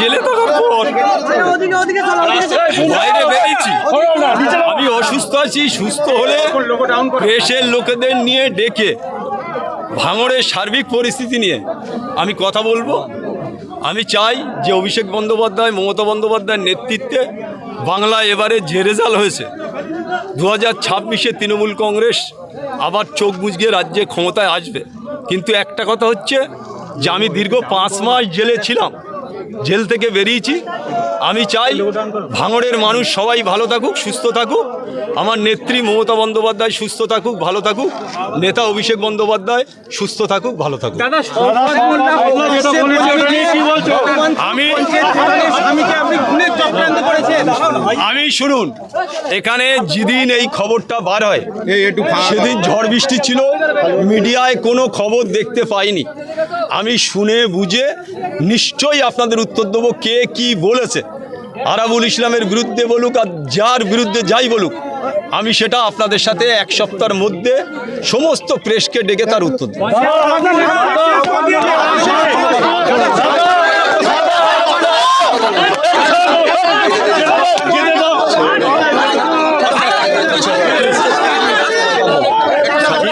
জেলে আমি অসুস্থ আছি, সুস্থ হলে প্রেসের লোকেদের নিয়ে ডেকে ভাঙড়ের সার্বিক পরিস্থিতি নিয়ে আমি কথা বলব। আমি চাই যে অভিষেক বন্দ্যোপাধ্যায়, মমতা বন্দ্যোপাধ্যায়ের নেতৃত্বে বাংলায় এবারে যে রেজাল্ট হয়েছে দু হাজার ছাব্বিশে তৃণমূল কংগ্রেস আবার চোখ মুজগে রাজ্যে ক্ষমতায় আসবে। কিন্তু একটা কথা হচ্ছে যে আমি দীর্ঘ পাঁচ মাস জেলে ছিলাম। জেল থেকে বেরিয়েছি। আমি চাই ভাঙড়ের মানুষ সবাই ভালো থাকুক সুস্থ থাকুক। আমার নেত্রী মমতা বন্দ্যোপাধ্যায় সুস্থ থাকুক ভালো থাকুক। নেতা অভিষেক বন্দ্যোপাধ্যায় সুস্থ থাকুক ভালো থাকুক। আমি শুনুন এখানে যেদিন এই খবরটা বার হয় সেদিন ঝড় বৃষ্টি ছিল। মিডিয়ায় কোনো খবর দেখতে পাইনি। আমি শুনে বুঝে নিশ্চয়ই আপনাদের উত্তর দেবো কে কি বলেছে। আরাবুল ইসলামের বিরুদ্ধে বলুক আর যার বিরুদ্ধে যাই বলুক, আমি সেটা আপনাদের সাথে এক সপ্তাহের মধ্যে সমস্ত প্রেসকে ডেকে তার উত্তর দেবো।